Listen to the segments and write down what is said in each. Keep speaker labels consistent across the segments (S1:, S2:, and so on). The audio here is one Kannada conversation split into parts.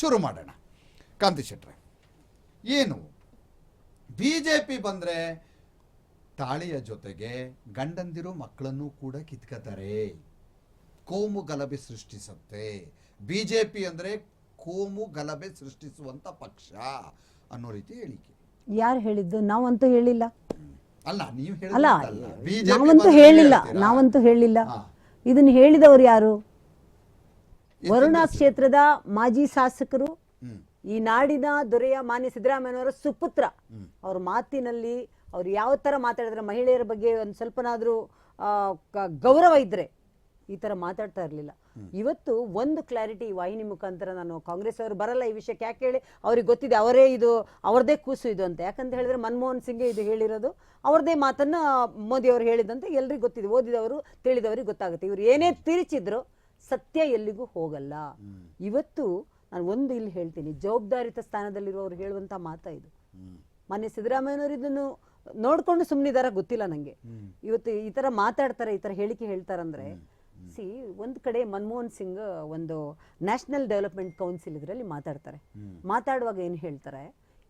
S1: ಶುರು ಮಾಡೋಣ. ಕಾಂತಿ ಶೆಟ್ರೆ ಏನು? ಬಿ ಜೆ ಪಿ ಬಂದರೆ ತಾಳಿಯ ಜೊತೆಗೆ ಗಂಡಂದಿರು ಮಕ್ಕಳನ್ನು ಕೂಡ ಕಿತ್ಕೋತಾರೆ. ಕೋಮು ಗಲಭೆ ಸೃಷ್ಟಿಸುತ್ತೆ. ಬಿ ಜೆ ಪಿ ಅಂದರೆ ಕೋಮು ಗಲಭೆ ಸೃಷ್ಟಿಸುವಂಥ ಪಕ್ಷ ಅನ್ನೋ ರೀತಿ ಹೇಳಿಕೆ.
S2: ಯಾರು ಹೇಳಿದ್ದು? ನಾವಂತೂ ಹೇಳಿಲ್ಲ.
S1: ಅಲ್ಲ ನೀವು
S2: ಅಲ್ಲ
S1: ಬಿಜೆಪಿ
S2: ನಾವಂತೂ ಹೇಳಿಲ್ಲ. ನಾವಂತೂ ಹೇಳಿಲ್ಲ. ಇದನ್ನು ಹೇಳಿದವರು ಯಾರು? ವರುಣಾ? ಕ್ಷೇತ್ರದ ಮಾಜಿ ಶಾಸಕರು ಈ ನಾಡಿನ ದೊರೆಯ ಮಾನ್ಯ ಸಿದ್ದರಾಮಯ್ಯನವರ ಸುಪುತ್ರ. ಅವ್ರ ಮಾತಿನಲ್ಲಿ ಅವ್ರು ಯಾವ ಥರ ಮಾತಾಡಿದ್ರೆ ಮಹಿಳೆಯರ ಬಗ್ಗೆ ಒಂದು ಸ್ವಲ್ಪನಾದರೂ ಗೌರವ ಇದ್ದರೆ ಈ ಥರ ಮಾತಾಡ್ತಾ ಇರಲಿಲ್ಲ. ಇವತ್ತು ಒಂದು ಕ್ಲಾರಿಟಿ ವಾಹಿನಿ ಮುಖಾಂತರ ನಾನು ಕಾಂಗ್ರೆಸ್ ಅವರು ಬರಲ್ಲ ಈ ವಿಷಯಕ್ಕೆ ಯಾಕೆ ಹೇಳಿ? ಅವ್ರಿಗೆ ಗೊತ್ತಿದೆ ಅವರೇ ಇದು ಅವ್ರದ್ದೇ ಕೂಸು ಇದು ಅಂತ. ಯಾಕಂತ ಹೇಳಿದ್ರೆ ಮನಮೋಹನ್ ಸಿಂಗ್ ಇದು ಹೇಳಿರೋದು. ಅವ್ರದ್ದೇ ಮಾತನ್ನ ಮೋದಿ ಅವರು ಹೇಳಿದಂತೆ ಎಲ್ರಿಗೂ ಗೊತ್ತಿದೆ ಓದಿದವರು ತಿಳಿದವರಿಗೆ ಗೊತ್ತಾಗುತ್ತೆ. ಇವ್ರು ಏನೇ ತಿರುಚಿದ್ರು ಸತ್ಯ ಎಲ್ಲಿಗೂ ಹೋಗಲ್ಲ. ಇವತ್ತು ನಾನು ಒಂದು ಇಲ್ಲಿ ಹೇಳ್ತೀನಿ, ಜವಾಬ್ದಾರಿತ ಸ್ಥಾನದಲ್ಲಿರುವವರು ಹೇಳುವಂತ ಮಾತಾ ಇದು. ಮೊನ್ನೆ ಸಿದ್ದರಾಮಯ್ಯನವರು ಇದನ್ನು ನೋಡ್ಕೊಂಡು ಸುಮ್ಮನಿದಾರ ಗೊತ್ತಿಲ್ಲ ನಂಗೆ. ಇವತ್ತು ಈ ತರ ಮಾತಾಡ್ತಾರೆ, ಈ ತರ ಹೇಳಿಕೆ ಹೇಳ್ತಾರಂದ್ರೆ, ಸಿ ಒಂದು ಕಡೆ ಮನಮೋಹನ್ ಸಿಂಗ್ ಒಂದು ನ್ಯಾಷನಲ್ ಡೆವಲಪ್ಮೆಂಟ್ ಕೌನ್ಸಿಲ್ ಇದರಲ್ಲಿ ಮಾತಾಡ್ತಾರೆ. ಮಾತಾಡುವಾಗ ಏನು ಹೇಳ್ತಾರೆ,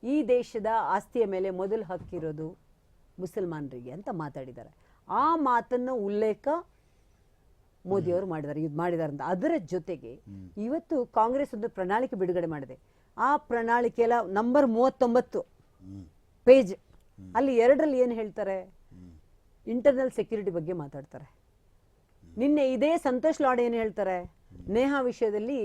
S2: ಈ ದೇಶದ ಆಸ್ತಿಯ ಮೇಲೆ ಮೊದಲು ಹಕ್ಕಿರೋದು ಮುಸಲ್ಮಾನರಿಗೆ ಅಂತ ಮಾತಾಡಿದ್ದಾರೆ. ಆ ಮಾತನ್ನು ಉಲ್ಲೇಖ ಮೋದಿಯವರು ಮಾಡಿದ್ದಾರೆ ಇದು ಮಾಡಿದ್ದಾರೆ ಅಂತ. ಅದರ ಜೊತೆಗೆ ಇವತ್ತು ಕಾಂಗ್ರೆಸ್ ಒಂದು ಪ್ರಣಾಳಿಕೆ ಬಿಡುಗಡೆ ಮಾಡಿದೆ. ಆ ಪ್ರಣಾಳಿಕೆಲ ನಂಬರ್ ಮೂವತ್ತೊಂಬತ್ತು ಪೇಜ್. ಅಲ್ಲಿ ಎರಡರಲ್ಲಿ ಏನು ಹೇಳ್ತಾರೆ? ಇಂಟರ್ನಲ್ ಸೆಕ್ಯೂರಿಟಿ ಬಗ್ಗೆ ಮಾತಾಡ್ತಾರೆ. ನಿನ್ನೆ ಇದೇ ಸಂತೋಷ್ ಲಾಡ್ ಏನು ಹೇಳ್ತಾರೆ? ನೇಹಾ ವಿಷಯದಲ್ಲಿ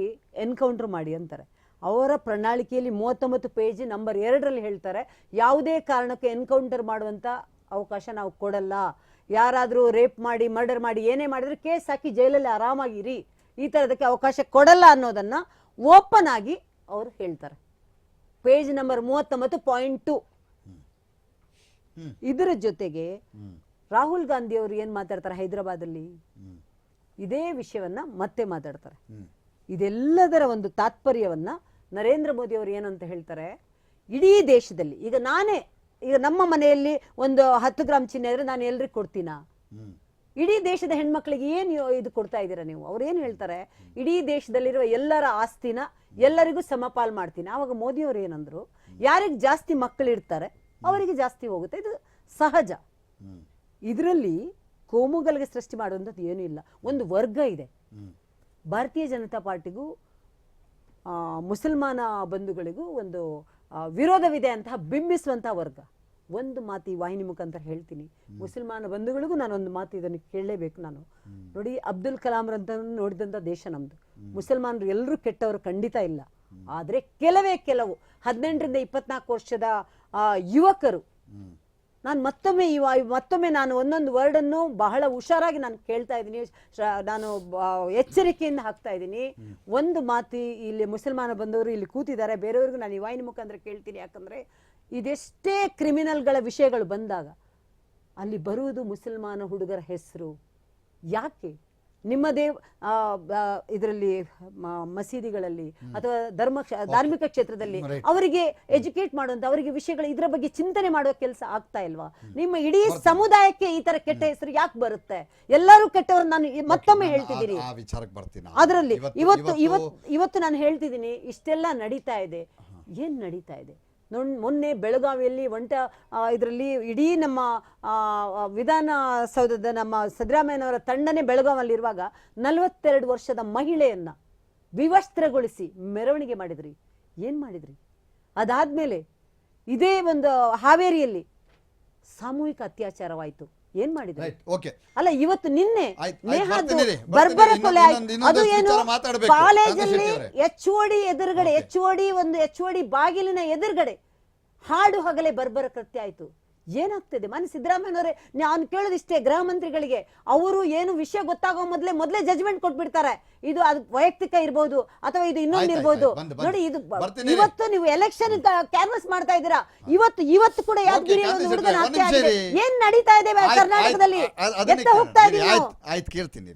S2: ಎನ್ಕೌಂಟರ್ ಮಾಡಿ ಅಂತಾರೆ. ಅವರ ಪ್ರಣಾಳಿಕೆಯಲ್ಲಿ ಮೂವತ್ತೊಂಬತ್ತು ಪೇಜ್ ನಂಬರ್ ಎರಡರಲ್ಲಿ ಹೇಳ್ತಾರೆ ಯಾವುದೇ ಕಾರಣಕ್ಕೆ ಎನ್ಕೌಂಟರ್ ಮಾಡುವಂಥ ಅವಕಾಶ ನಾವು ಕೊಡಲ್ಲ. ಯಾರಾದರೂ ರೇಪ್ ಮಾಡಿ, ಮರ್ಡರ್ ಮಾಡಿ, ಏನೇ ಮಾಡಿದ್ರು ಕೇಸ್ ಹಾಕಿ ಜೈಲಲ್ಲಿ ಆರಾಮಾಗಿರಿ. ಈ ಥರದಕ್ಕೆ ಅವಕಾಶ ಕೊಡಲ್ಲ ಅನ್ನೋದನ್ನ ಓಪನ್ ಆಗಿ ಅವರು ಹೇಳ್ತಾರೆ. ಪೇಜ್ ನಂಬರ್ ಮೂವತ್ತೊಂಬತ್ತು ಪಾಯಿಂಟ್ ಟು. ಇದರ ಜೊತೆಗೆ ರಾಹುಲ್ ಗಾಂಧಿ ಅವರು ಏನು ಮಾತಾಡ್ತಾರೆ ಹೈದರಾಬಾದಲ್ಲಿ? ಇದೇ ವಿಷಯವನ್ನ ಮತ್ತೆ ಮಾತಾಡ್ತಾರೆ. ಇದೆಲ್ಲದರ ಒಂದು ತಾತ್ಪರ್ಯವನ್ನ ನರೇಂದ್ರ ಮೋದಿ ಅವರು ಏನಂತ ಹೇಳ್ತಾರೆ? ಇಡೀ ದೇಶದಲ್ಲಿ, ಈಗ ನಾನೇ ಈಗ ನಮ್ಮ ಮನೆಯಲ್ಲಿ ಒಂದು ಹತ್ತು ಗ್ರಾಮ್ ಚಿನ್ನ ಇದ್ರೆ ನಾನು ಎಲ್ರಿಗೂ ಕೊಡ್ತೀನಾ? ಇಡೀ ದೇಶದ ಹೆಣ್ಮಕ್ಳಿಗೆ ಏನು ಇದು ಕೊಡ್ತಾ ಇದ್ದೀರಾ ನೀವು? ಅವ್ರು ಏನು ಹೇಳ್ತಾರೆ? ಇಡೀ ದೇಶದಲ್ಲಿರುವ ಎಲ್ಲರ ಆಸ್ತಿನ ಎಲ್ಲರಿಗೂ ಸಮಪಾಲ್ ಮಾಡ್ತೀನಿ. ಆವಾಗ ಮೋದಿಯವರು ಏನಂದ್ರು ಯಾರಿಗೆ ಜಾಸ್ತಿ ಮಕ್ಕಳಿರ್ತಾರೆ ಅವರಿಗೆ ಜಾಸ್ತಿ ಹೋಗುತ್ತೆ. ಇದು ಸಹಜ. ಇದರಲ್ಲಿ ಕೋಮುಗಲ್ಗೆ ಸೃಷ್ಟಿ ಮಾಡುವಂಥದ್ದು ಏನೂ ಇಲ್ಲ. ಒಂದು ವರ್ಗ ಇದೆ. ಭಾರತೀಯ ಜನತಾ ಪಾರ್ಟಿಗೂ ಮುಸಲ್ಮಾನ ಬಂಧುಗಳಿಗೂ ಒಂದು ವಿರೋಧವಿದೆ ಅಂತಹ ಬಿಂಬಿಸುವಂಥ ವರ್ಗ. ಒಂದು ಮಾತು ಈ ವಾಹಿನಿ ಮುಖಾಂತರ ಹೇಳ್ತೀನಿ. ಮುಸಲ್ಮಾನ ಬಂಧುಗಳಿಗೂ ನಾನೊಂದು ಮಾತು ಇದನ್ನು ಕೇಳಲೇಬೇಕು ನಾನು. ನೋಡಿ ಅಬ್ದುಲ್ ಕಲಾಂರಂತ ನೋಡಿದಂಥ ದೇಶ ನಮ್ಮದು ಮುಸಲ್ಮಾನರು ಎಲ್ಲರೂ ಕೆಟ್ಟವರು ಖಂಡಿತ ಇಲ್ಲ. ಆದರೆ ಕೆಲವೇ ಕೆಲವು ಹದಿನೆಂಟರಿಂದ ಇಪ್ಪತ್ನಾಲ್ಕು ವರ್ಷದ ಯುವಕರು ನಾನು ಮತ್ತೊಮ್ಮೆ ಈ ಮತ್ತೊಮ್ಮೆ ನಾನು ಒಂದೊಂದು ವರ್ಡನ್ನು ಬಹಳ ಹುಷಾರಾಗಿ ನಾನು ಕೇಳ್ತಾ ಇದ್ದೀನಿ. ನಾನು ಎಚ್ಚರಿಕೆಯಿಂದ ಹಾಕ್ತಾ ಇದ್ದೀನಿ. ಒಂದು ಮಾತು ಇಲ್ಲಿ ಮುಸಲ್ಮಾನ ಬಂದವರು ಇಲ್ಲಿ ಕೂತಿದ್ದಾರೆ. ಬೇರೆಯವ್ರಿಗೂ ನಾನು ಈ ವಾಯಿನ ಮುಖಾಂತರ ಕೇಳ್ತೀನಿ. ಯಾಕಂದರೆ ಇದೆಷ್ಟೇ ಕ್ರಿಮಿನಲ್ಗಳ ವಿಷಯಗಳು ಬಂದಾಗ ಅಲ್ಲಿ ಬರುವುದು ಮುಸಲ್ಮಾನ ಹುಡುಗರ ಹೆಸರು. ಯಾಕೆ? ನಿಮ್ಮ ದೇವ್ ಇದರಲ್ಲಿ ಮಸೀದಿಗಳಲ್ಲಿ ಅಥವಾ ಧರ್ಮ ಧಾರ್ಮಿಕ ಕ್ಷೇತ್ರದಲ್ಲಿ. ಅವರಿಗೆ ಎಜುಕೇಟ್ ಮಾಡುವಂತ ಅವರಿಗೆ ವಿಷಯಗಳು ಇದರ ಬಗ್ಗೆ ಚಿಂತನೆ ಮಾಡುವ ಕೆಲಸ ಆಗ್ತಾ ಇಲ್ವಾ? ನಿಮ್ಮ ಇಡೀ ಸಮುದಾಯಕ್ಕೆ ಈ ತರ ಕೆಟ್ಟ ಹೆಸರು ಯಾಕೆ ಬರುತ್ತೆ? ಎಲ್ಲರೂ ಕೆಟ್ಟವರು ನಾನು ಮತ್ತೊಮ್ಮೆ ಹೇಳ್ತಿದ್ದೀನಿ. ಅದರಲ್ಲಿ ಇವತ್ತು ಇವತ್ತು ಇವತ್ತು ನಾನು ಹೇಳ್ತಿದ್ದೀನಿ ಇಷ್ಟೆಲ್ಲ ನಡೀತಾ ಇದೆ. ಏನ್ ನಡೀತಾ ಇದೆ? ಮೊನ್ನೆ ಬೆಳಗಾವಿಯಲ್ಲಿ ಒಂಟ ಇದರಲ್ಲಿ ಇಡೀ ನಮ್ಮ ವಿಧಾನಸೌಧದ ನಮ್ಮ ಸಿದ್ದರಾಮಯ್ಯನವರ ತಂಡನೇ ಬೆಳಗಾವಲ್ಲಿರುವಾಗ ನಲವತ್ತೆರಡು ವರ್ಷದ ಮಹಿಳೆಯನ್ನ ವಿವಸ್ತ್ರಗೊಳಿಸಿ ಮೆರವಣಿಗೆ ಮಾಡಿದ್ರಿ. ಏನ್ ಮಾಡಿದ್ರಿ? ಅದಾದ್ಮೇಲೆ ಇದೇ ಒಂದು ಹಾವೇರಿಯಲ್ಲಿ ಸಾಮೂಹಿಕ ಅತ್ಯಾಚಾರವಾಯಿತು. ಏನ್ ಮಾಡಿದ್ರಿ? ಅಲ್ಲ ಇವತ್ತು ನಿನ್ನೆ ಬರ್ಬರ ಕೊಲೆ ಅದು ಏನು. ಕಾಲೇಜಲ್ಲಿ ಎಚ್ ಓಡಿ ಎದುರುಗಡೆ ಎಚ್ ಓಡಿ ಒಂದು ಎಚ್ ಓಡಿ ಬಾಗಿಲಿನ ಎದುರುಗಡೆ ಹಾಡು ಹಗಲೇ ಬರ್ಬರ ಕೃತ್ಯ ಆಯ್ತು. ಏನಾಗ್ತದೆ? ಮನೆ ಸಿದ್ದರಾಮಯ್ಯನವರೇ ನಾನು ಕೇಳೋದಿಷ್ಟೇ ಗೃಹ ಮಂತ್ರಿಗಳಿಗೆ ಅವರು ಏನು ವಿಷಯ ಗೊತ್ತಾಗೋ ಮೊದಲೇ ಮೊದಲೇ ಜಜ್ಮೆಂಟ್ ಕೊಟ್ಬಿಡ್ತಾರೆ. ಇದು ಅದು ವೈಯಕ್ತಿಕ ಇರ್ಬೋದು ಅಥವಾ ಇದು ಇನ್ನೊಂದು ಇರ್ಬೋದು. ನೋಡಿ ಇದು. ಇವತ್ತು ನೀವು ಎಲೆಕ್ಷನ್ ಕ್ಯಾನ್ವಸ್ ಮಾಡ್ತಾ ಇದ್ದೀರಾ? ಇವತ್ತು ಇವತ್ತು ಕೂಡ ಯಾದಗಿರಿ ಒಂದು ಹುಡುಗನ ಹತ್ಯೆ ಆಗಿದೆ. ಏನ್ ನಡೀತಾ ಇದೆ ಕರ್ನಾಟಕದಲ್ಲಿ? ಎತ್ತ ಹೋಗ್ತಾ ಇದ್ದೀವಿ
S1: ಆಯ್ತ್ ಕೇಳ್ತೀನಿ